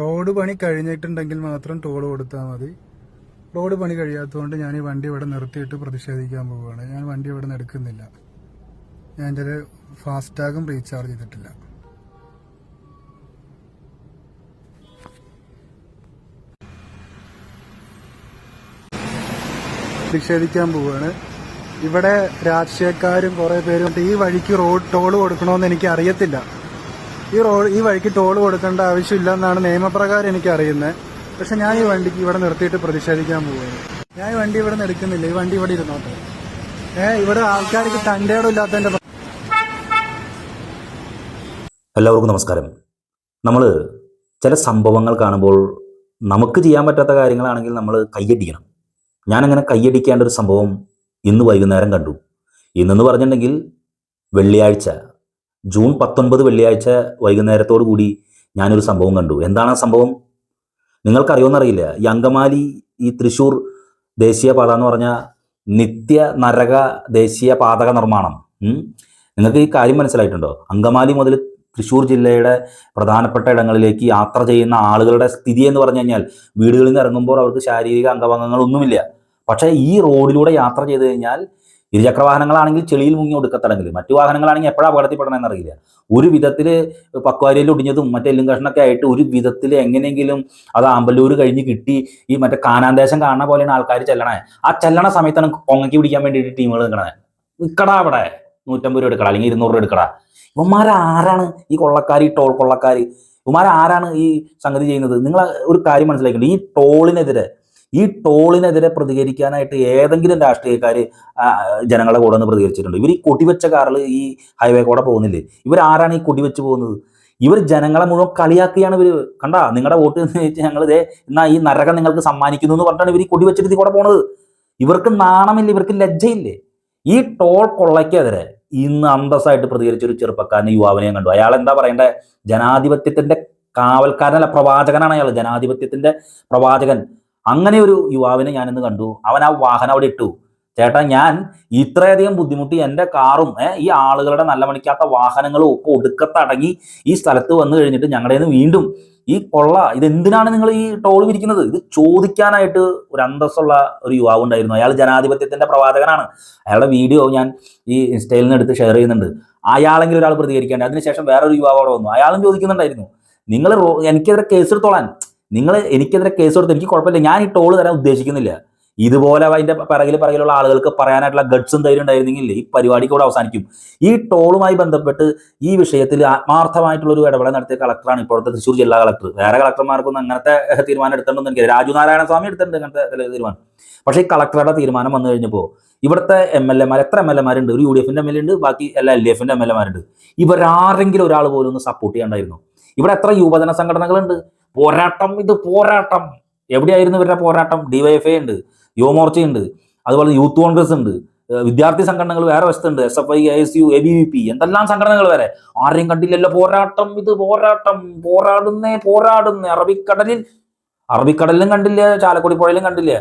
Road പണി കഴിഞ്ഞിട്ടുണ്ടെങ്കിൽ മാത്രം ടോൾ കൊടുത്താൽ മതി. റോഡ് പണി കഴിയാത്തതുകൊണ്ട് ഞാൻ ഈ വണ്ടി ഇവിടെ നിർത്തിയിട്ട് പ്രതിഷേധിക്കാൻ പോവുകയാണ്. ഞാൻ വണ്ടി ഇവിടെ നിന്ന് എടുക്കുന്നില്ല. ഞാൻ എന്റെ ഫാസ്റ്റാഗും റീചാർജ് ചെയ്തിട്ടില്ല. പ്രതിഷേധിക്കാൻ പോവുകയാണ്. ഇവിടെ രാഷ്ട്രീയക്കാരും കുറേ പേരും ഈ വഴിക്ക് റോഡ് ടോൾ കൊടുക്കണമെന്ന് എനിക്ക് അറിയത്തില്ല ഈ റോഡ് ഈ വഴിക്ക് ടോൾ കൊടുക്കേണ്ട ആവശ്യമില്ല എന്നാണ് നിയമപ്രകാരം എനിക്ക് അറിയുന്നത് പക്ഷെ ഞാൻ ഈ വണ്ടിക്ക് ഇവിടെ നിർത്തിയിട്ട് പ്രതിഷേധിക്കാൻ പോവുകയാണ്. ഞാൻ ഈ വണ്ടി ഇവിടെ നിന്ന് എടുക്കുന്നില്ല. ഈ വണ്ടി ഇവിടെ ഇരുന്നോട്ടെ. ഏഹ് ഇവിടെ ആൾക്കാർക്ക് തന്റെ ഇല്ലാത്തതിന്റെ എല്ലാവർക്കും നമസ്കാരം. നമ്മൾ ചില സംഭവങ്ങൾ കാണുമ്പോൾ നമുക്ക് ചെയ്യാൻ പറ്റാത്ത കാര്യങ്ങളാണെങ്കിൽ നമ്മൾ കയ്യടിക്കണം. ഞാനങ്ങനെ കയ്യടിക്കേണ്ട ഒരു സംഭവം ഇന്ന് വൈകുന്നേരം കണ്ടു. ഇന്നെന്ന് പറഞ്ഞിട്ടുണ്ടെങ്കിൽ വെള്ളിയാഴ്ച. ജൂൺ പത്തൊൻപത് വെള്ളിയാഴ്ച വൈകുന്നേരത്തോടു കൂടി ഞാനൊരു സംഭവം കണ്ടു. എന്താണ് ആ സംഭവം? നിങ്ങൾക്കറിയോന്നറിയില്ല. ഈ അങ്കമാലി ഈ തൃശ്ശൂർ ദേശീയപാത എന്ന് പറഞ്ഞ നിത്യ നരക ദേശീയ പാതക നിർമ്മാണം നിങ്ങൾക്ക് ഈ കാര്യം മനസ്സിലായിട്ടുണ്ടോ? അങ്കമാലി മുതൽ തൃശ്ശൂർ ജില്ലയുടെ പ്രധാനപ്പെട്ട ഇടങ്ങളിലേക്ക് യാത്ര ചെയ്യുന്ന ആളുകളുടെ സ്ഥിതി എന്ന് പറഞ്ഞു കഴിഞ്ഞാൽ വീടുകളിൽ നിന്ന് ഇറങ്ങുമ്പോൾ അവർക്ക് ശാരീരിക അംഗഭംഗങ്ങളൊന്നുമില്ല പക്ഷേ ഈ റോഡിലൂടെ യാത്ര ചെയ്ത് കഴിഞ്ഞാൽ ഇരുചക്ര വാഹനങ്ങളാണെങ്കിൽ ചെളിയിൽ മുങ്ങി ഒടുക്കത്തടങ്ങില്ല മറ്റു വാഹനങ്ങളാണെങ്കിൽ എപ്പോഴാണ് അപകടത്തിൽപ്പെടണമെന്ന് അറിയില്ല ഒരു വിധത്തിൽ പക്വാരിയിൽ ഒടിഞ്ഞതും മറ്റേ എല്ലും കഷ്ണൊക്കെ ആയിട്ട് ഒരു വിധത്തിൽ എങ്ങനെയെങ്കിലും അത് ആമ്പല്ലൂർ കഴിഞ്ഞ് കിട്ടി ഈ മറ്റേ കാനാന്തേശം കാണുന്ന പോലെയാണ് ആൾക്കാർ ചെല്ലണേ. ആ ചെല്ലണ സമയത്താണ് കൊങ്ങയ്ക്ക് പിടിക്കാൻ വേണ്ടിയിട്ട് ടീമുകൾ നിൽക്കണേ നിൽക്കടാ അവിടെ. നൂറ്റമ്പത് രൂപ എടുക്കടാ. അല്ലെങ്കിൽ ഇരുന്നൂറ് രൂപ എടുക്കടാ. ഇവന്മാരാരാണ് ഈ കൊള്ളക്കാർ ഈ ടോൾ കൊള്ളക്കാർ ഇവന്മാരാരാണ് ഈ സംഗതി ചെയ്യുന്നത്? നിങ്ങൾ ഒരു കാര്യം മനസ്സിലാക്കിയിട്ടുണ്ട് ഈ ടോളിനെതിരെ ഈ ടോളിനെതിരെ പ്രതികരിക്കാനായിട്ട് ഏതെങ്കിലും രാഷ്ട്രീയക്കാർ ജനങ്ങളെ കൂടെ നിന്ന് പ്രതികരിച്ചിട്ടുണ്ട്? ഇവർ ഈ കൊടിവെച്ച കാറിൽ ഈ ഹൈവേ കൂടെ പോകുന്നില്ലേ? ഇവരാരാണ് ഈ കൊടിവെച്ച് പോകുന്നത്? ഇവർ ജനങ്ങളെ മുഴുവൻ കളിയാക്കുകയാണ് ഇവർ കണ്ടാ? നിങ്ങളുടെ വോട്ട് എന്ന് ചോദിച്ചാൽ ഞങ്ങൾ ഇതേ എന്നാ ഈ നരകം നിങ്ങൾക്ക് സമ്മാനിക്കുന്നു എന്ന് പറഞ്ഞിട്ടാണ് ഇവർ ഈ കൊടിവെച്ചിട്ട് കൂടെ പോണത്. ഇവർക്ക് നാണമില്ല ഇവർക്ക് ലജ്ജയില്ലേ? ഈ ടോൾ കൊള്ളയ്ക്കെതിരെ ഇന്ന് അന്തസ്സായിട്ട് പ്രതികരിച്ച ഒരു ചെറുപ്പക്കാരനെ യുവാവിനെയും കണ്ടു. അയാൾ എന്താ പറയണ്ടേ? ജനാധിപത്യത്തിന്റെ കാവൽക്കാരനല്ല പ്രവാചകനാണ് അയാൾ. ജനാധിപത്യത്തിന്റെ പ്രവാചകൻ. അങ്ങനെ ഒരു യുവാവിനെ ഞാൻ ഞാനിന്ന് കണ്ടു. അവൻ ആ വാഹനം അവിടെ ഇട്ടു. ചേട്ടാ ഞാൻ ഇത്രയധികം ബുദ്ധിമുട്ടി എന്റെ കാറും ഈ ആളുകളുടെ നല്ല മണിക്കാത്ത വാഹനങ്ങളും ഒക്കെ ഒടുക്കത്തടങ്ങി ഈ സ്ഥലത്ത് വന്നു കഴിഞ്ഞിട്ട് ഞങ്ങളുടെ നിന്ന് വീണ്ടും ഈ കൊള്ള ഇതെന്തിനാണ് നിങ്ങൾ ഈ ടോൾ വിരിക്കുന്നത്? ഇത് ചോദിക്കാനായിട്ട് ഒരു അന്തസ്സുള്ള ഒരു യുവാവ് ഉണ്ടായിരുന്നു. അയാൾ ജനാധിപത്യത്തിന്റെ പ്രവാചകനാണ്. അയാളുടെ വീഡിയോ ഞാൻ ഈ ഇൻസ്റ്റയിൽ നിന്ന് എടുത്ത് ഷെയർ ചെയ്യുന്നുണ്ട്. അയാളെങ്കിലും ഒരാൾ പ്രതികരിക്കേണ്ടത് അതിനുശേഷം വേറൊരു യുവാവ് അവിടെ വന്നു. അയാളും ചോദിക്കുന്നുണ്ടായിരുന്നു നിങ്ങൾ എനിക്കെതിരെ കേസ് എടുത്തോളാൻ നിങ്ങൾ എനിക്കെതിരെ കേസ് കൊടുത്ത് എനിക്ക് കുഴപ്പമില്ല. ഞാൻ ഈ ടോൾ തരാൻ ഉദ്ദേശിക്കുന്നില്ല. ഇതുപോലെ അതിന്റെ പിറകിൽ പിറകിലുള്ള ആളുകൾക്ക് പറയാനായിട്ടുള്ള ഗഡ്സും ധൈര്യം ഉണ്ടായിരുന്നെങ്കിൽ ഈ പരിപാടി കൂടെ അവസാനിക്കും. ഈ ടോളുമായി ബന്ധപ്പെട്ട് ഈ വിഷയത്തിൽ ആത്മാർത്ഥമായിട്ടുള്ള ഒരു ഇടപെടൽ നടത്തിയ കളക്ടറാണ് ഇപ്പോഴത്തെ തൃശ്ശൂർ ജില്ലാ കളക്ടർ വേറെ കളക്ടർമാർക്കൊന്നും അങ്ങനത്തെ തീരുമാനം എടുത്തിട്ടുണ്ടെന്ന് എനിക്ക് രാജു നാരായണ സ്വാമി എടുത്തിട്ടുണ്ട് അങ്ങനത്തെ തീരുമാനം. പക്ഷേ ഈ കളക്ടറുടെ തീരുമാനം വന്നു കഴിഞ്ഞപ്പോൾ ഇവിടുത്തെ എം എൽ എമാർ എത്ര എം എൽ എമാരുണ്ട് ഒരു യു ഡി എഫിന്റെ എം എൽ എ ഉണ്ട് ബാക്കി എല്ലാ എൽ ഡി എഫിന്റെ എം എൽ എമാരുണ്ട് ഇവരാരെങ്കിലും ഒരാൾ പോലും ഒന്ന് സപ്പോർട്ട് ചെയ്യണ്ടായിരുന്നു. ഇവിടെ എത്ര യുവജന സംഘടനകളുണ്ട്? പോരാട്ടം ഇത് പോരാട്ടം. എവിടെയായിരുന്നു ഇവരുടെ പോരാട്ടം? ഡിവൈഎഫ്ഐ ഉണ്ട് യുവമോർച്ചയുണ്ട് അതുപോലെ യൂത്ത് കോൺഗ്രസ് ഉണ്ട് വിദ്യാർത്ഥി സംഘടനകൾ വേറെ വശത്തുണ്ട് S F I S U A B V P എന്തെല്ലാം സംഘടനകൾ വരെ ആരെയും കണ്ടില്ലല്ലോ പോരാട്ടം ഇത് പോരാട്ടം പോരാടുന്നേ പോരാടുന്നേ. അറബിക്കടലിൽ അറബിക്കടലിലും കണ്ടില്ല ചാലക്കുടി പുഴയിലും കണ്ടില്ല.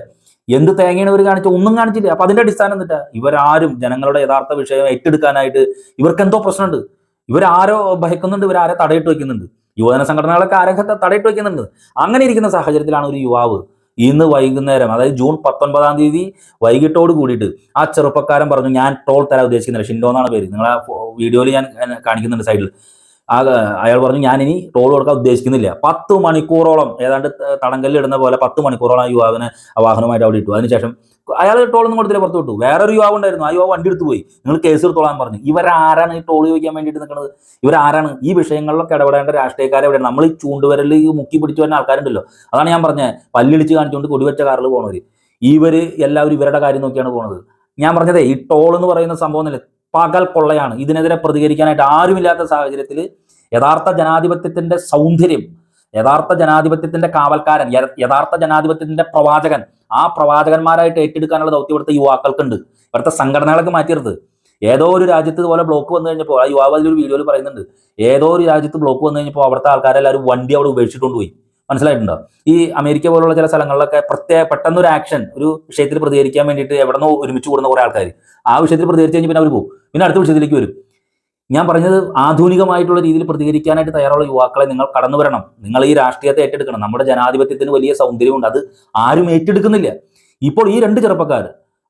എന്ത് തേങ്ങയാണ് ഇവർ കാണിച്ച ഒന്നും കാണിച്ചില്ല. അപ്പൊ അതിന്റെ അടിസ്ഥാനം എന്നിട്ടാ. ഇവരാരും ജനങ്ങളുടെ യഥാർത്ഥ വിഷയം ഏറ്റെടുക്കാനായിട്ട് ഇവർക്ക് എന്തോ പ്രശ്നമുണ്ട്. ഇവരാരോ ഭയക്കുന്നുണ്ട് ഇവരാരെ തടയിട്ട് വെക്കുന്നുണ്ട് യുവജന സംഘടനകളൊക്കെ ആരൊക്കെ തടയിട്ട് വയ്ക്കുന്നുണ്ട് അങ്ങനെ ഇരിക്കുന്ന സാഹചര്യത്തിലാണ് ഒരു യുവാവ് ഇന്ന് വൈകുന്നേരം അതായത് ജൂൺ പത്തൊൻപതാം തീയതി വൈകിട്ടോട് കൂടിയിട്ട് ആ ചെറുപ്പക്കാരൻ പറഞ്ഞു ഞാൻ ടോൾ തരാൻ ഉദ്ദേശിക്കുന്നില്ല ഷിൻഡോ എന്നാണ് പേര്. നിങ്ങളാ വീഡിയോയിൽ ഞാൻ കാണിക്കുന്നുണ്ട് സൈഡിൽ. ആ അയാൾ പറഞ്ഞു ഞാൻ ഇനി ടോൾ കൊടുക്കാൻ ഉദ്ദേശിക്കുന്നില്ല. പത്ത് മണിക്കൂറോളം ഏതാണ്ട് തടങ്കല്ലിൽ ഇടുന്ന പോലെ പത്ത് മണിക്കൂറോളം ആ യുവാവിനെ വാഹനമായിട്ട് അവിടെ ഇട്ടു. അതിനുശേഷം അയാൾ ടോളൊന്നും കൊടുത്തില്ല പുറത്തു വിട്ടു. വേറൊരു യുവാവ് ഉണ്ടായിരുന്നു. ആ യുവാവ് വണ്ടി എടുത്തു പോയി. നിങ്ങൾ കേസ് എടുത്തോളാൻ പറഞ്ഞു. ഇവരാരാണ് ഈ ടോൾ ചോദിക്കാൻ വേണ്ടിയിട്ട് നിൽക്കുന്നത്? ഇവരാരാണ്? ഈ വിഷയങ്ങളിലൊക്കെ ഇടപെടേണ്ട രാഷ്ട്രീയക്കാരെ എവിടെയാണ്? നമ്മൾ ഈ ചൂണ്ടുവരൽ ഈ മുക്കി പിടിച്ചു വരുന്ന ആൾക്കാരുണ്ടല്ലോ. അതാണ് ഞാൻ പറഞ്ഞത് പല്ലിളിച്ച് കാണിച്ചുകൊണ്ട് കൊടിവെച്ച കാറിൽ പോണവർ ഇവർ എല്ലാവരും ഇവരുടെ കാര്യം നോക്കിയാണ് പോണത്. ഞാൻ പറഞ്ഞതേ ഈ ടോൾ എന്ന് പറയുന്ന സംഭവം പകൽ കൊള്ളയാണ് ഇതിനെതിരെ പ്രതികരിക്കാനായിട്ട് ആരുമില്ലാത്ത സാഹചര്യത്തിൽ യഥാർത്ഥ ജനാധിപത്യത്തിന്റെ സൗന്ദര്യം യഥാർത്ഥ ജനാധിപത്യത്തിന്റെ കാവൽക്കാരൻ യഥാർത്ഥ ജനാധിപത്യത്തിന്റെ പ്രവാചകൻ ആ പ്രവാചകന്മാരായിട്ട് ഏറ്റെടുക്കാനുള്ള ദൗത്യം ഇവിടുത്തെ യുവാക്കൾക്കുണ്ട്. ഇവിടുത്തെ സംഘടനകളൊക്കെ മാറ്റിയത് ഏതോ ഒരു രാജ്യത്ത് ഇതുപോലെ ബ്ലോക്ക് വന്നു കഴിഞ്ഞപ്പോൾ ആ യുവാവ് അതിലൊരു വീഡിയോയിൽ പറയുന്നുണ്ട് ഏതോ ഒരു രാജ്യത്ത് ബ്ലോക്ക് വന്നു കഴിഞ്ഞപ്പോൾ അവിടുത്തെ ആൾക്കാരെല്ലാവരും വണ്ടി അവിടെ ഉപേക്ഷിച്ചുകൊണ്ട് പോയി മനസ്സിലായിട്ടുണ്ടോ? ഈ അമേരിക്ക പോലുള്ള ചില സ്ഥലങ്ങളിലൊക്കെ പ്രത്യേക പെട്ടെന്ന് ഒരു ആക്ഷൻ ഒരു വിഷയത്തിൽ പ്രതികരിക്കാൻ വേണ്ടിയിട്ട് എവിടെ നിന്നോ ഒരുമിച്ച് കൂടുന്ന കുറെ ആൾക്കാർ ആ വിഷയത്തിൽ പ്രതികരിച്ചു കഴിഞ്ഞ് പിന്നെ അവർ പോകും. പിന്നെ അടുത്ത വിഷയത്തിലേക്ക് വരും. ഞാൻ പറഞ്ഞത് ആധുനികമായിട്ടുള്ള രീതിയിൽ പ്രതികരിക്കാനായിട്ട് തയ്യാറുള്ള യുവാക്കളെ നിങ്ങൾ കടന്നു വരണം. നിങ്ങൾ ഈ രാഷ്ട്രീയത്തെ ഏറ്റെടുക്കണം. നമ്മുടെ ജനാധിപത്യത്തിന് വലിയ സൗന്ദര്യമുണ്ട് അത് ആരും ഏറ്റെടുക്കുന്നില്ല. ഇപ്പോൾ ഈ രണ്ട് ചെറുപ്പക്കാർ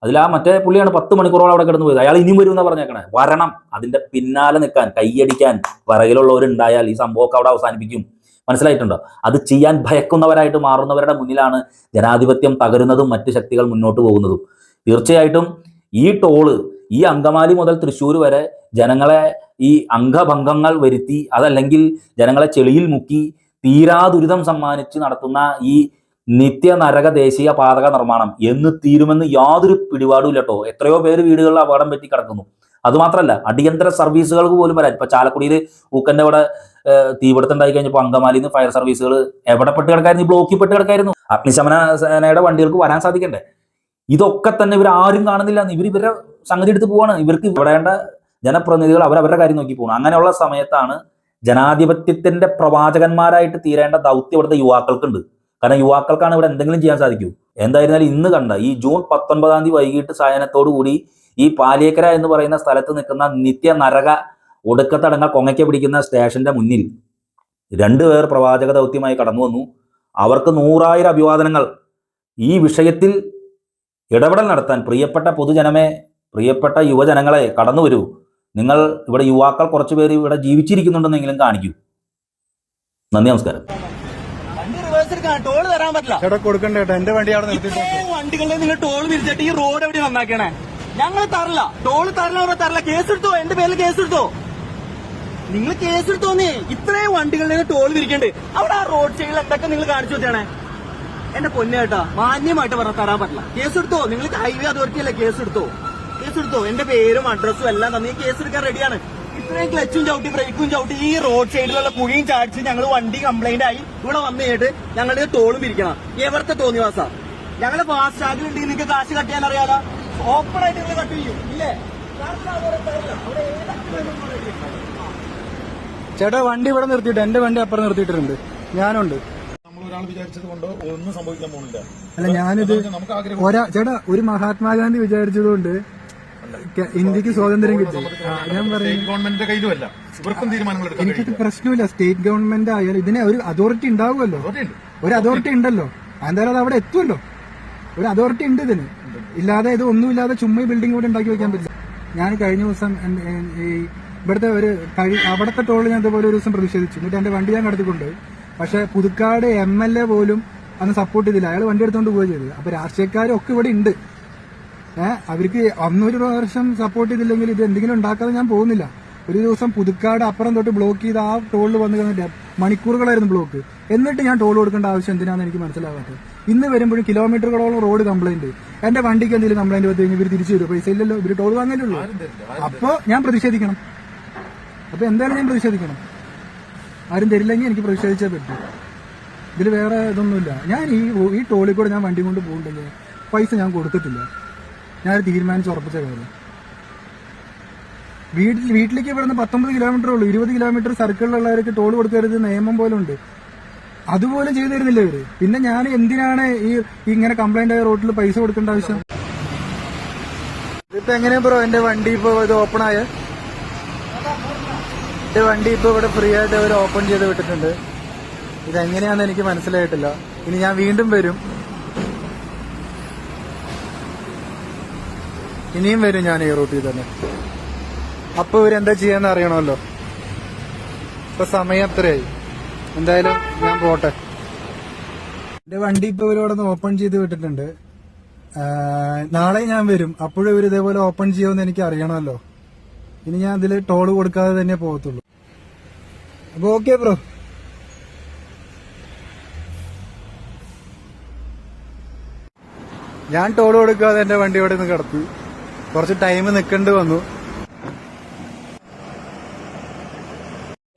അതിൽ ആ മറ്റേ പുള്ളിയാണ് പത്ത് മണിക്കൂറോളം അവിടെ കിടന്നു പോയത്. അയാൾ ഇനിയും വരും എന്നാ പറഞ്ഞേക്കണേ. വരണം. അതിന്റെ പിന്നാലെ നിൽക്കാൻ കൈയടിക്കാൻ പിറകിലുള്ളവരുണ്ടായാൽ ഈ സംഭവമൊക്കെ അവിടെ അവസാനിപ്പിക്കും. മനസ്സിലായിട്ടുണ്ടോ? അത് ചെയ്യാൻ ഭയക്കുന്നവരായിട്ട് മാറുന്നവരുടെ മുന്നിലാണ് ജനാധിപത്യം തകരുന്നതും മറ്റ് ശക്തികൾ മുന്നോട്ട് പോകുന്നതും. തീർച്ചയായിട്ടും ഈ ടോൾ ഈ അങ്കമാലി മുതൽ തൃശ്ശൂർ വരെ ജനങ്ങളെ ഈ അംഗഭംഗങ്ങൾ വരുത്തി അതല്ലെങ്കിൽ ജനങ്ങളെ ചെളിയിൽ മുക്കി തീരാദുരിതം സമ്മാനിച്ച് നടത്തുന്ന ഈ നിത്യ നരക ദേശീയ പാതക നിർമ്മാണം എന്ന് തീരുമെന്ന് യാതൊരു പിടിപാടും ഇല്ലട്ടോ. എത്രയോ പേര് വീടുകളിൽ അപകടം പറ്റി കിടക്കുന്നു. അതുമാത്രമല്ല അടിയന്തര സർവീസുകൾക്ക് പോലും വരാൻ ഇപ്പൊ ചാലക്കുടിയിൽ ഊക്കന്റെ അവിടെ തീപിടുത്തം ഉണ്ടായി കഴിഞ്ഞപ്പോൾ അങ്കമാലിന്ന് ഫയർ സർവീസുകൾ എവിടെ പെട്ട് കിടക്കായിരുന്നു? ബ്ലോക്കിൽ പെട്ട് കിടക്കായിരുന്നു. അഗ്നിശമന സേനയുടെ വണ്ടികൾക്ക് വരാൻ സാധിക്കണ്ടേ? ഇതൊക്കെ തന്നെ ഇവർ ആരും കാണുന്നില്ല. ഇവർ ഇവരുടെ സംഗതി എടുത്ത് പോവാണ്. ഇവർക്ക് ഇവിടേണ്ട ജനപ്രതിനിധികൾ അവർ അവരുടെ കാര്യം നോക്കി പോകണം അങ്ങനെയുള്ള സമയത്താണ് ജനാധിപത്യത്തിന്റെ പ്രവാചകന്മാരായിട്ട് തീരേണ്ട ദൗത്യം ഇവിടുത്തെ യുവാക്കൾക്കുണ്ട്. കാരണം യുവാക്കൾക്കാണ് ഇവിടെ എന്തെങ്കിലും ചെയ്യാൻ സാധിക്കൂ. എന്തായിരുന്നാലും ഇന്ന് കണ്ട ഈ ജൂൺ പത്തൊൻപതാം തീയതി വൈകിട്ട് സായനത്തോടു കൂടി ഈ പാലിയേക്കര എന്ന് പറയുന്ന സ്ഥലത്ത് നിൽക്കുന്ന നിത്യ നരക ഒടുക്കത്തടങ്ങ കൊങ്ങയ്ക്ക പിടിക്കുന്ന സ്റ്റേഷന്റെ മുന്നിൽ രണ്ടുപേർ പ്രവാചക ദൗത്യമായി കടന്നു വന്നു. അവർക്ക് നൂറായിരം അഭിവാദനങ്ങൾ. ഈ വിഷയത്തിൽ ഇടപെടൽ നടത്താൻ പ്രിയപ്പെട്ട പൊതുജനമേ പ്രിയപ്പെട്ട യുവജനങ്ങളെ കടന്നു വരൂ. നിങ്ങൾ ഇവിടെ യുവാക്കൾ കുറച്ചു പേര് ഇവിടെ ജീവിച്ചിരിക്കുന്നുണ്ടെന്നെങ്കിലും കാണിക്കൂ. നന്ദി നമസ്കാരം. വണ്ടി റിവേഴ്സ് എടുക്കാൻ ടോൾ തരാൻ പറ്റില്ല. കൊടുക്കണ്ട എന്റെ വണ്ടി അവിടെ വണ്ടികളിൽ നിങ്ങൾ ടോൾ വിരിച്ചിട്ട് ഈ റോഡ് എവിടെ നന്നാക്കണേ? ഞങ്ങൾ തരില്ല. ടോൾ തരണവരെ തരില്ല. കേസ് എടുത്തോ? എന്റെ പേരിൽ കേസ് എടുത്തോ? നിങ്ങൾ കേസ് എടുത്തോന്നേ ഇത്രയും വണ്ടികളിൽ ടോൾ വിരിക്കണ്ട്. അവിടെ ആ റോഡ് സൈഡിൽ എന്തൊക്കെ നിങ്ങൾ കാണിച്ചു വെച്ചാണേ എന്റെ പൊന്നേട്ടാ മാന്യമായിട്ട് പറഞ്ഞ തരാൻ പറ്റില്ല. കേസെടുത്തോ നിങ്ങൾ ഹൈവേ അതോറിറ്റി അല്ലേ? കേസ് എടുത്തോ കേസ് എടുത്തോ എന്റെ പേരും അഡ്രസ്സും എല്ലാം തന്നെ. കേസ് എടുക്കാൻ റെഡിയാണ് ഇത്രയും ക്ലച്ചും ചവിട്ടി ബ്രേക്കും ചവിട്ടി ഈ റോഡ് സൈഡിലുള്ള കുഴിയും ചാടിച്ച് ഞങ്ങൾ വണ്ടി കംപ്ലൈന്റ് ആയി. ഇവിടെ വന്നു കഴിഞ്ഞിട്ട് ഞങ്ങളുടെ തോളും പിരിക്കണം. എവിടത്തെ തോന്നിവാസ ഞങ്ങൾ ഫാസ്റ്റ് ടാഗിൽ ഉണ്ടെങ്കിൽ നിങ്ങൾക്ക് കാശ് കട്ടിയാൻ ചെയ്യാൻ അറിയാലോ. ഓപ്പൺ ആയിട്ട് നിങ്ങൾ കട്ട് ചെയ്യും. ഇല്ലേ? ചേട്ടാ വണ്ടി ഇവിടെ നിർത്തിയിട്ട് എന്റെ വണ്ടി അപ്പുറം നിർത്തിയിട്ടുണ്ട് ഞാനുണ്ട്. നമ്മൾ ഒരാൾ വിചാരിച്ചത് കൊണ്ട് ഒന്നും സംഭവിക്കാൻ പോകുന്നില്ല. അല്ല ഞാനിത് നമുക്ക് ആഗ്രഹം ഒരാ ചേട്ടാ ഒരു മഹാത്മാഗാന്ധി വിചാരിച്ചതുകൊണ്ട് ഇന്ത്യയ്ക്ക് സ്വാതന്ത്ര്യം കിട്ടി. ഞാൻ പറയും എനിക്ക് ഗവൺമെന്റിന്റെ കയ്യിലുമല്ല. ഇവർക്കും തീരുമാനങ്ങൾ എടുക്കാൻ എനിക്കിത് പ്രശ്നമില്ല. സ്റ്റേറ്റ് ഗവൺമെന്റ് ആയാലും ഇതിന് ഒരു അതോറിറ്റി ഉണ്ടാവുമല്ലോ. ഒരു അതോറിറ്റി ഉണ്ടല്ലോ. എന്തായാലും അത് അവിടെ എത്തുമല്ലോ. ഒരു അതോറിറ്റി ഉണ്ട് ഇതിന്. ഇല്ലാതെ ഇത് ഒന്നുമില്ലാതെ ചുമ്മാ ബിൽഡിംഗ് ഇവിടെ ഉണ്ടാക്കി വെക്കാൻ പറ്റില്ല. ഞാൻ കഴിഞ്ഞ ദിവസം ഈ ഇവിടുത്തെ ഒരു കഴി അവിടുത്തെ ടോളിൽ ഞാൻ ഇതുപോലെ ഒരു ദിവസം പ്രതിഷേധിച്ചു. എന്നിട്ട് എന്റെ വണ്ടി ഞാൻ കടത്തിക്കൊണ്ട് പക്ഷെ പുതുക്കാട് എം എൽ എ പോലും അന്ന് സപ്പോർട്ട് ചെയ്തില്ല. അയാൾ വണ്ടി എടുത്തോണ്ട് പോവുക ചെയ്തത്. അപ്പൊ രാഷ്ട്രീയക്കാരൊക്കെ ഇവിടെ ഉണ്ട്. അവർക്ക് അന്നൊരു വർഷം സപ്പോർട്ട് ചെയ്തില്ലെങ്കിൽ ഇത് എന്തെങ്കിലും ഉണ്ടാക്കാതെ ഞാൻ പോകുന്നില്ല. ഒരു ദിവസം പുതുക്കാട് അപ്പുറം തൊട്ട് ബ്ലോക്ക് ചെയ്ത് ആ ടോളിൽ വന്ന് കഴിഞ്ഞാൽ മണിക്കൂറുകളായിരുന്നു ബ്ലോക്ക് എന്നിട്ട് ഞാൻ ടോൾ കൊടുക്കേണ്ട ആവശ്യം എന്തിനാണെന്ന് എനിക്ക് മനസ്സിലാകാത്തത് ഇന്ന് വരുമ്പോഴും കിലോമീറ്ററുകളോളം റോഡ് കംപ്ലൈന്റ് എന്റെ വണ്ടിക്ക് എന്തെങ്കിലും കംപ്ലൈന്റ് വന്നു കഴിഞ്ഞാൽ ഇവർ തിരിച്ചു തരും പൈസ ഇല്ലല്ലോ. ഇവർ ടോൾ വാങ്ങലുള്ളൂ അപ്പോ ഞാൻ പ്രതിഷേധിക്കണം. അപ്പൊ എന്തായാലും ഞാൻ പ്രതിഷേധിക്കണം. ആരും തരില്ലെങ്കിൽ എനിക്ക് പ്രതിഷേധിച്ചേ പറ്റൂ. ഇതിൽ വേറെ ഇതൊന്നുമില്ല. ഞാൻ ഈ ഈ ടോളിൽ കൂടെ ഞാൻ വണ്ടി കൊണ്ട് പോകുന്നുണ്ടെങ്കിൽ പൈസ ഞാൻ കൊടുത്തിട്ടില്ല. ഞാൻ തീരുമാനിച്ച് ഉറപ്പിച്ച കാര്യം. വീട്ടിൽ വീട്ടിലേക്ക് ഇവിടുന്ന് പത്തൊമ്പത് കിലോമീറ്റർ ഉള്ളൂ. ഇരുപത് കിലോമീറ്റർ സർക്കിളിലുള്ളവർക്ക് ടോൾ കൊടുക്കരുത് നിയമം പോലും ഉണ്ട്. അതുപോലും ചെയ്തു തരുന്നില്ല ഇവർ. പിന്നെ ഞാൻ എന്തിനാണ് ഈ ഈ ഇങ്ങനെ കംപ്ലൈന്റ് ആയ റോട്ടിൽ പൈസ കൊടുക്കേണ്ട ആവശ്യം? ഇതിപ്പോ എങ്ങനെയാ ബ്രോ എന്റെ വണ്ടി ഇപ്പൊ ഇത് ഓപ്പൺ ആയ? എന്റെ വണ്ടി ഇപ്പൊ ഇവിടെ ഫ്രീ ആയിട്ട് അവർ ഓപ്പൺ ചെയ്ത് വിട്ടിട്ടുണ്ട്. ഇതെങ്ങനെയാന്ന് എനിക്ക് മനസ്സിലായിട്ടില്ല. ഇനി ഞാൻ വീണ്ടും വരും. ഇനിയും വരും ഞാൻ ഈ റൂട്ടിൽ തന്നെ. അപ്പൊ എന്താ ചെയ്യാന്ന് അറിയണമല്ലോ. ഇപ്പൊ സമയം എത്രയായി? എന്തായാലും ഞാൻ പോട്ടെ. എന്റെ വണ്ടി ഇപ്പൊ ഇവരോടെ ഓപ്പൺ ചെയ്ത് വിട്ടിട്ടുണ്ട്. നാളെ ഞാൻ വരും. അപ്പോഴും ഇവർ ഇതേപോലെ ഓപ്പൺ ചെയ്യുമെന്ന് എനിക്ക് അറിയണമല്ലോ. ഇനി ഞാൻ ഇതിൽ ടോൾ കൊടുക്കാതെ തന്നെ പോകത്തുള്ളൂ. അപ്പൊ ഓക്കെ ബ്രോ ഞാൻ ടോൾ കൊടുക്കാതെ എന്റെ വണ്ടി ഇവിടെ നിന്ന് കിടത്തി. കുറച്ച് ടൈം നിൽക്കേണ്ടി വന്നു.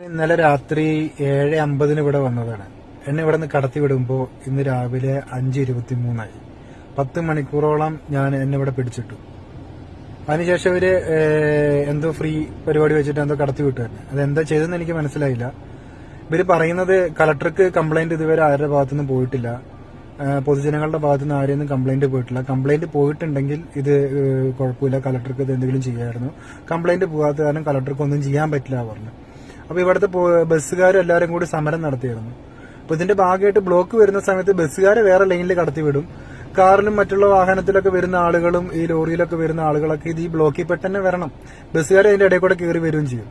ഇന്നലെ രാത്രി ഏഴ് അമ്പതിന് ഇവിടെ വന്നതാണ്. എന്നെ ഇവിടെ നിന്ന് കടത്തി വിടുമ്പോൾ ഇന്ന് രാവിലെ അഞ്ച് ഇരുപത്തി മൂന്നായി പത്ത് മണിക്കൂറോളം ഞാൻ എന്നെ ഇവിടെ പിടിച്ചിട്ടു. അതിനുശേഷം ഏഹ്, എന്തോ ഫ്രീ പരിപാടി വെച്ചിട്ട് എന്തോ കടത്തി വിട്ടു തന്നെ അതെന്താ ചെയ്തെന്ന് എനിക്ക് മനസ്സിലായില്ല. ഇവർ പറയുന്നത് കളക്ടർക്ക് കംപ്ലൈന്റ് ഇതുവരെ ആരുടെ ഭാഗത്തുനിന്നും പോയിട്ടില്ല. പൊതുജനങ്ങളുടെ ഭാഗത്ത് നിന്ന് ആരെയൊന്നും കംപ്ലൈന്റ് പോയിട്ടില്ല. കംപ്ലൈന്റ് പോയിട്ടുണ്ടെങ്കിൽ ഇത് കുഴപ്പമില്ല. കളക്ടർക്ക് ഇത് എന്തെങ്കിലും ചെയ്യായിരുന്നു കംപ്ലൈന്റ് പോകാത്ത കാരണം കളക്ടർക്ക് ഒന്നും ചെയ്യാൻ പറ്റില്ല പറഞ്ഞു. അപ്പൊ ഇവിടുത്തെ ബസ്സുകാരും എല്ലാവരും കൂടി സമരം നടത്തിയിരുന്നു. അപ്പൊ ഇതിന്റെ ഭാഗമായിട്ട് ബ്ലോക്ക് വരുന്ന സമയത്ത് ബസ്സുകാരെ വേറെ ലൈനിൽ കടത്തിവിടും. കാറിലും മറ്റുള്ള വാഹനത്തിലൊക്കെ വരുന്ന ആളുകളും ഈ ലോറിയിലൊക്കെ വരുന്ന ആളുകളൊക്കെ ഇത് ഈ ബ്ലോക്കിൽ പെട്ടെന്ന് വരണം. ബസ്സുകാർ അതിന്റെ ഇടയിൽ കൂടെ കയറി വരികയും ചെയ്യും.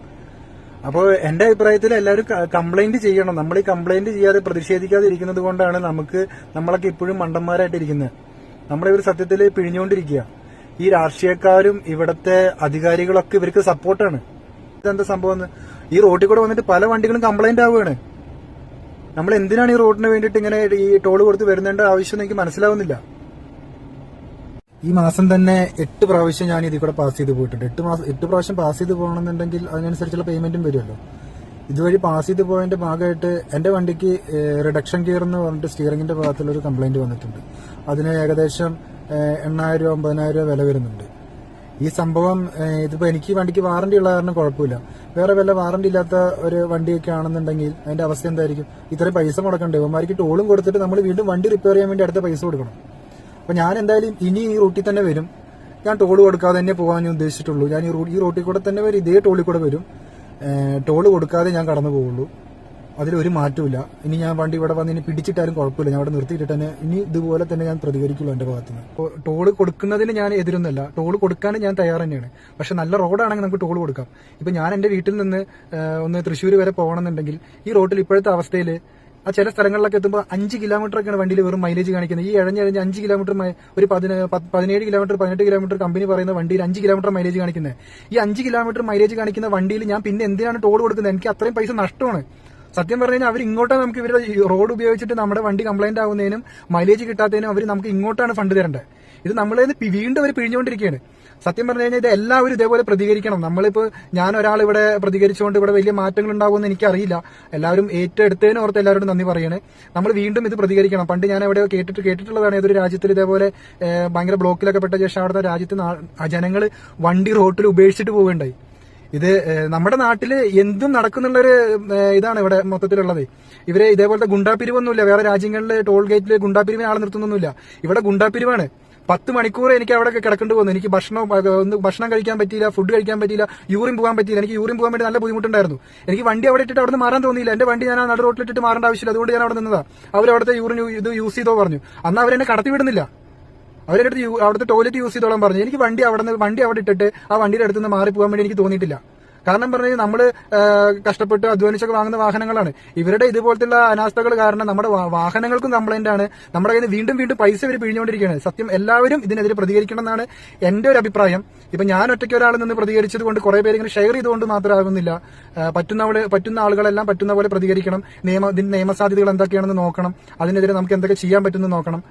അപ്പോൾ എന്റെ അഭിപ്രായത്തിൽ എല്ലാവരും കംപ്ലൈന്റ് ചെയ്യണം. നമ്മൾ ഈ കംപ്ലൈന്റ് ചെയ്യാതെ പ്രതിഷേധിക്കാതെ ഇരിക്കുന്നത് കൊണ്ടാണ് നമുക്ക് നമ്മളൊക്കെ ഇപ്പോഴും മണ്ടന്മാരായിട്ടിരിക്കുന്നത് നമ്മുടെ ഇവർ സത്യത്തിൽ പിഴിഞ്ഞുകൊണ്ടിരിക്കുക ഈ രാഷ്ട്രീയക്കാരും ഇവിടത്തെ അധികാരികളൊക്കെ ഇവർക്ക് സപ്പോർട്ടാണ്. ഇതെന്താ സംഭവം ഈ റോഡിൽ കൂടെ വന്നിട്ട് പല വണ്ടികളും കംപ്ലൈന്റ് ആവുകയാണ്. നമ്മൾ എന്തിനാണ് ഈ റോഡിന് വേണ്ടിയിട്ട് ഇങ്ങനെ ഈ ടോൾ കൊടുത്ത് വരുന്നതിന്റെ ആവശ്യം എനിക്ക് മനസ്സിലാവുന്നില്ല. ഈ മാസം തന്നെ എട്ട് പ്രാവശ്യം ഞാൻ ഇതിൽ കൂടെ പാസ് ചെയ്ത് പോയിട്ടുണ്ട്. എട്ട് മാസം എട്ട് പ്രാവശ്യം പാസ് ചെയ്ത് പോകണമെന്നുണ്ടെങ്കിൽ അതിനനുസരിച്ചുള്ള പേയ്മെന്റും വരുമല്ലോ. ഇതുവഴി പാസ് ചെയ്ത് പോയതിന്റെ ഭാഗമായിട്ട് എന്റെ വണ്ടിക്ക് റിഡക്ഷൻ ഗിയർ എന്ന് പറഞ്ഞിട്ട് സ്റ്റിയറിംഗിന്റെ ഭാഗത്തുള്ള ഒരു കംപ്ലൈന്റ് വന്നിട്ടുണ്ട്. അതിന് ഏകദേശം എണ്ണായിരം ഒമ്പതിനായിരം വില വരുന്നുണ്ട്. ഈ സംഭവം ഇതിപ്പോ എനിക്ക് വണ്ടിക്ക് വാറണ്ടി ഉള്ള കാരണം കുഴപ്പമില്ല. വേറെ വല്ല വാറണ്ടി ഇല്ലാത്ത ഒരു വണ്ടിയൊക്കെ ആണെന്നുണ്ടെങ്കിൽ അതിന്റെ അവസ്ഥ എന്തായിരിക്കും? ഇത്രയും പൈസ മുടക്കണ്ടേ? ഇവന്മാർക്ക് ടോളും കൊടുത്തിട്ട് നമ്മൾ വീണ്ടും വണ്ടി റിപ്പയർ ചെയ്യാൻ വേണ്ടി അടുത്ത പൈസ കൊടുക്കണം. അപ്പൊ ഞാൻ എന്തായാലും ഇനി ഈ റൂട്ടിൽ തന്നെ വരും. ഞാൻ ടോൾ കൊടുക്കാതെ തന്നെ പോകാൻ ഞാൻ ഉദ്ദേശിച്ചിട്ടുള്ളൂ. ഞാൻ ഈ ഈ റൂട്ടിൽ കൂടെ തന്നെ വരും ഇതേ ടോളിൽ കൂടെ വരും. ടോൾ കൊടുക്കാതെ ഞാൻ കടന്നു പോകുള്ളൂ അതിലൊരു മാറ്റമില്ല ഇനി ഞാൻ വണ്ടി ഇവിടെ വന്ന് ഇനി പിടിച്ചിട്ടാലും കുഴപ്പമില്ല. ഞാൻ അവിടെ നിർത്തിയിട്ട് തന്നെ ഇനി ഇതുപോലെ തന്നെ ഞാൻ പ്രതികരിക്കുള്ളൂ എന്റെ ഭാഗത്തുനിന്ന്. അപ്പോൾ ടോൾ കൊടുക്കുന്നതിന് ഞാൻ എതിരൊന്നുമല്ല. ടോൾ കൊടുക്കാൻ ഞാൻ തയ്യാർ തന്നെയാണ്. പക്ഷെ നല്ല റോഡാണെങ്കിൽ നമുക്ക് ടോൾ കൊടുക്കാം. ഇപ്പൊ ഞാൻ എന്റെ വീട്ടിൽ നിന്ന് ഒന്ന് തൃശ്ശൂർ വരെ പോകണമെന്നുണ്ടെങ്കിൽ ഈ റോഡിൽ ഇപ്പോഴത്തെ അവസ്ഥയിൽ ആ ചില സ്ഥലങ്ങളിലൊക്കെ എത്തുമ്പോൾ അഞ്ച് കിലോമീറ്റർ ഒക്കെയാണ് വണ്ടിയിൽ വെറും മൈലേജ് കാണിക്കുന്നത്. ഈ ഇഴഞ്ഞിഴഞ്ഞ് അഞ്ച് കിലോമീറ്റർ ഒരു പതിനേഴ് കിലോമീറ്റർ പതിനെട്ട് കിലോമീറ്റർ കമ്പനി പറയുന്ന വണ്ടിയിൽ അഞ്ച് കിലോമീറ്റർ മൈലേജ് കാണിക്കുന്നത്. ഈ അഞ്ച് കിലോമീറ്റർ മൈലേജ് കാണിക്കുന്ന വണ്ടിയിൽ ഞാൻ പിന്നെ എന്തിനാണ് ടോൾ കൊടുക്കുന്നത്? എനിക്ക് അത്രയും പൈസ നഷ്ടമാണ്. സത്യം പറഞ്ഞു അവർ ഇങ്ങോട്ടാണ് നമുക്ക് ഇവരുടെ റോഡ് ഉപയോഗിച്ചിട്ട് നമ്മുടെ വണ്ടി കംപ്ലൈന്റ് ആവുന്നതിനും മൈലേജ് കിട്ടാത്തതിനും അവർ നമുക്ക് ഇങ്ങോട്ടാണ് ഫണ്ട് തരേണ്ടത് ഇത് നമ്മളെ വീണ്ടും അവർ പിഴിഞ്ഞുകൊണ്ടിരിക്കുകയാണ് സത്യം പറഞ്ഞു കഴിഞ്ഞാൽ ഇത് എല്ലാവരും ഇതേപോലെ പ്രതികരിക്കണം. നമ്മളിപ്പോൾ ഞാൻ ഒരാൾ ഇവിടെ പ്രതികരിച്ചുകൊണ്ട് ഇവിടെ വലിയ മാറ്റങ്ങൾ ഉണ്ടാകുമെന്ന് എനിക്കറിയില്ല. എല്ലാവരും ഏറ്റെടുത്തതിന് ഓർത്ത് എല്ലാവരോടും നന്ദി പറയണേ. നമ്മൾ വീണ്ടും ഇത് പ്രതികരിക്കണം. പണ്ട് ഞാൻ എവിടെയോ കേട്ടിട്ട് കേട്ടിട്ടുള്ളതാണ് ഏതൊരു രാജ്യത്തിൽ ഇതേപോലെ ഭയങ്കര ബ്ലോക്കിലൊക്കെ പെട്ട ശേഷം അവിടുത്തെ രാജ്യത്ത് ജനങ്ങൾ വണ്ടി റോട്ടിൽ ഉപേക്ഷിച്ചിട്ട് പോവുകയുണ്ടായി. ഇത് നമ്മുടെ നാട്ടിൽ എന്തും നടക്കുന്നുള്ളൊരു ഇതാണ് ഇവിടെ മൊത്തത്തിലുള്ളത്. ഇവർ ഇതേപോലത്തെ ഗുണ്ടാപ്പിരിവൊന്നുമില്ല വേറെ രാജ്യങ്ങളിൽ ടോൾ ഗേറ്റിൽ ഗുണ്ടാപ്പിരിവിനെ ആളെ നിർത്തുന്നൊന്നുമില്ല. ഇവിടെ ഗുണ്ടാപ്പിരിവാണ് പത്ത് മണിക്കൂർ എനിക്ക് അവിടെ കിടക്കേണ്ടി വന്നു. എനിക്ക് ഭക്ഷണം ഭക്ഷണം കഴിക്കാൻ പറ്റിയില്ല ഫുഡ് കഴിക്കാൻ പറ്റിയില്ല യൂറിൻ പോകാൻ പറ്റിയില്ല. എനിക്ക് യൂറിൻ പോകാൻ വേണ്ടി നല്ല ബുദ്ധിമുട്ടുണ്ടായിരുന്നു. എനിക്ക് വണ്ടി അവിടെ ഇട്ടിട്ട് അവിടെ മാറാൻ തോന്നിയില്ല. എന്റെ വണ്ടി ഞാൻ നടു റോട്ടിലിട്ടിട്ട് മാറേണ്ട ആവശ്യമില്ല. അതുകൊണ്ട് ഞാൻ അവിടെ നിന്നതാ. അവർ അവിടുത്തെ യൂറിൻ ഇത് യൂസ് ചെയ്തോ പറഞ്ഞു. അന്ന് അവരെന്നെ കടത്തി വിടുന്നില്ല. അവരുടെ അടുത്ത് അവിടുത്തെ ടോയ്ലറ്റ് യൂസ് ചെയ്തോളാൻ പറഞ്ഞു. എനിക്ക് വണ്ടി അവിടെ നിന്ന് വണ്ടി അവിടെ ഇട്ടിട്ട് ആ വണ്ടിയുടെ അടുത്ത് നിന്ന് മാറി പോകാൻ വേണ്ടി എനിക്ക് തോന്നിയിട്ടില്ല. കാരണം പറഞ്ഞു നമ്മൾ കഷ്ടപ്പെട്ട് അധ്വാനിച്ചൊക്കെ വാങ്ങുന്ന വാഹനങ്ങളാണ്. ഇവരുടെ ഇതുപോലത്തുള്ള അനാസ്ഥകൾ കാരണം നമ്മുടെ വാഹനങ്ങൾക്കും കംപ്ലൈന്റ് ആണ്. നമ്മുടെ കയ്യിൽ വീണ്ടും വീണ്ടും പൈസ ഇവർ പിഴിഞ്ഞുകൊണ്ടിരിക്കുകയാണ്. സത്യം എല്ലാവരും ഇതിനെതിരെ പ്രതികരിക്കണം എന്നാണ് എന്റെ ഒരു അഭിപ്രായം. ഇപ്പൊ ഞാൻ ഒറ്റയ്ക്ക് ഒരാളിൽ നിന്ന് പ്രതികരിച്ചത് കൊണ്ട് കുറെ പേര് ഇങ്ങനെ ഷെയർ ചെയ്തുകൊണ്ട് മാത്രം ആകുന്നില്ല പറ്റുന്ന ആളുകളെല്ലാം പറ്റുന്ന പോലെ പ്രതികരിക്കണം. നിയമ നിയമസാധ്യതകൾ എന്തൊക്കെയാണെന്ന് നോക്കണം. അതിനെതിരെ നമുക്ക് എന്തൊക്കെ ചെയ്യാൻ പറ്റുമെന്ന് നോക്കണം.